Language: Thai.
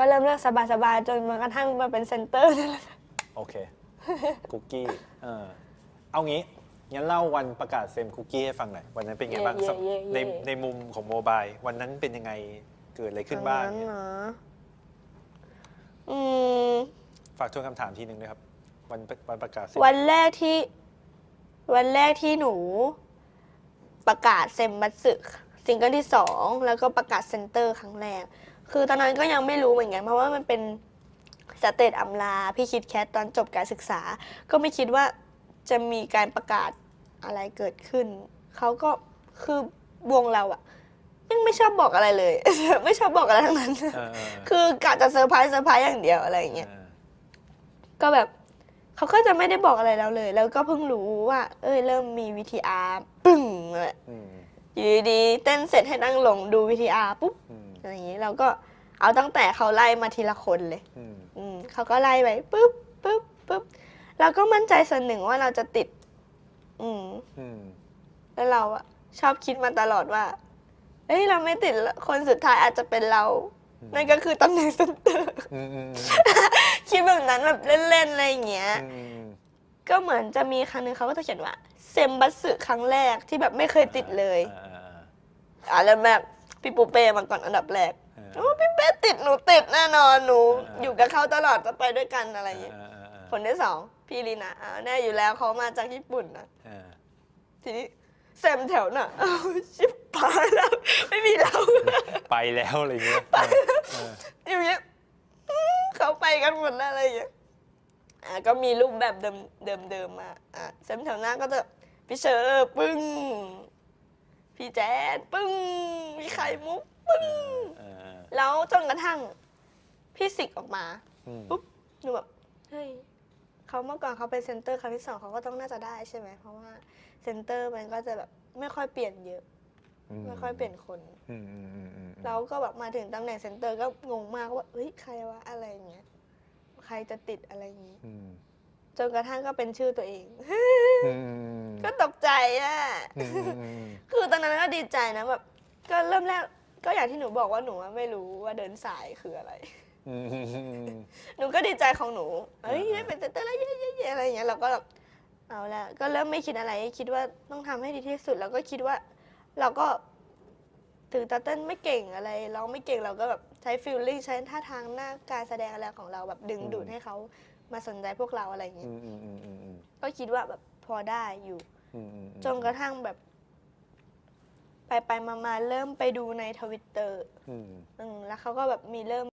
ก็เริ่มเลือกสบายๆจนมากระทั่งมาเป็นเซนเตอร์นั่นแหละโอเค คุกกี้เออเอางี้งั้นเล่าวันประกาศเซมคุกกี้ให้ฟังหน่อย วันนั้นเป็นไงบ้างเย่เย่เย่ในในมุมของโมบายวันนั้นเป็นยังไงเกิดอะไรขึ้นบ้างอันนั้นเนี่ยนะอืม ฝากทวนคำถามทีนึงนะครับ วันวันประกาศเซมวันแรกที่ วันแรกที่หนู ประกาศเซมบัตสึ ซิงเกิลที่สองแล้วก็ประกาศเซนเตอร์ครั้งแรก คือตอนนั้นก็ยังไม่รู้เหมือนกัน เพราะว่ามันเป็นสเตจอำลาพี่คิดแคทตอนจบการศึกษา ก็ไม่คิดว่าจะมีการประกาศอะไรเกิดขึ้น เขาก็คือวงเราอะยังไม่ชอบบอกอะไรเลย ไม่ชอบบอกอะไรทั้งนั้น คือกะจะเซอร์ไพรส์เซอร์ไพรส์อย่างเดียวอะไรอย่างเงี้ยก็แบบเขาก็จะไม่ได้บอกอะไรเราเลย แล้วก็เพิ่งรู้ว่า เอ้ยเริ่มมี VTR ปึ้งเลย อืมอยู่ดีๆเต้นเสร็จให้นั่งลงดู VTR ปุ๊บอืมอะไรอย่างงี้เราก็เอาตั้งแต่เขาไล่มาทีละคนเลย อืมอืมเขาก็ไล่ไปปุ๊บปุ๊บปุ๊บเราก็มั่นใจส่วนหนึ่งว่าเราจะติด อืม อืมแล้วเราอะชอบคิดมาตลอดว่า เอ้ยเราไม่ติดละคนสุดท้ายอาจจะเป็นเรา นั่นก็คือตำแหน่งเซนเตอร์ อืมอืมคิดแบบนั้นแบบเล่นๆอะไรอย่างเงี้ย อืม ก็เหมือนจะมีครั้งหนึ่งเขาก็จะเขียนว่า เซมบัสสึครั้งแรกที่แบบไม่เคยติดเลยอ่าอ่าอะแล้วแบบพี่ปูเป้มาก่อนอันดับแรกอ่าโอ้พี่เป้ติดหนูติดแน่นอนหนูอ่าอยู่กับเขาตลอดจะไปด้วยกันอะไรอย่างเงี้ยอ่าอ่าอ่าคนที่สองพี่ลีนาอ่าแน่อยู่แล้วเขามาจากญี่ปุ่นนะอ่าทีนี้เซมแถวน่ะอ้าวชิบหายแล้วไม่มีเรา ไปแล้วอะไรเงี้ยเอออย่างเงี้ยอืมเขาไปกันหมดแล้วอะไรอย่างเงี้ย อะก็มีรูปแบบเดิมเดิมเดิมมาอะเซมแถวหน้าก็จะพี่เชอร์ปึ้ง พี่แจ๊ดปึ้งพี่ไข่มุกปึ้งเออเออแล้วจนกระทั่งพี่สิกออกมา อืมปุ๊บ หนูแบบ เฮ้ยเขาเมื่อก่อนเขาเป็นเซนเตอร์ครั้งที่สองเขาก็ต้องน่าจะได้ใช่ไหม เพราะว่าเซนเตอร์มันก็จะแบบไม่ค่อยเปลี่ยนเยอะ ไม่ค่อยเปลี่ยนคน อืมอืมอืมอืม เราก็แบบมาถึงตำแหน่งเซนเตอร์ก็งงมากว่า เฮ้ย ใครวะ อะไรอย่างเงี้ย ใครจะติดอะไรอย่างงี้ อืมจนกระทั่งก็เป็นชื่อตัวเอง อืมก็ตกใจอะ อืมอืมคือตอนนั้นก็ดีใจนะแบบก็เริ่มแรกก็อย่างที่หนูบอกว่าหนูอะไม่รู้ว่าเดินสายคืออะไร อืมอืมอืม หนูก็ดีใจของหนูเฮ้ยอ่าได้เป็นเซนเตอร์แล้วเย้ๆๆอะไรอย่างเงี้ยเราก็แบบเอาละก็เริ่มไม่คิดอะไรคิดว่าต้องทำให้ดีที่สุดแล้วก็คิดว่า เราก็ ถึงตาเต้นไม่เก่งอะไรร้องไม่เก่งเราก็แบบใช้ฟิลลิ่งใช้ท่าทางหน้าการแสดงอะไรของเราแบบดึงดูดให้เขามาสนใจพวกเราอะไรอย่างเงี้อืยมอืมอืมอืมอืมก็คิดว่าแบบพอได้อยู่ อืมอืมจนกระทั่งแบบ ไปไปๆมาๆเริ่มไปดูในทวิตเตอร์ อืมแล้วเขาก็แบบมีเริ่ม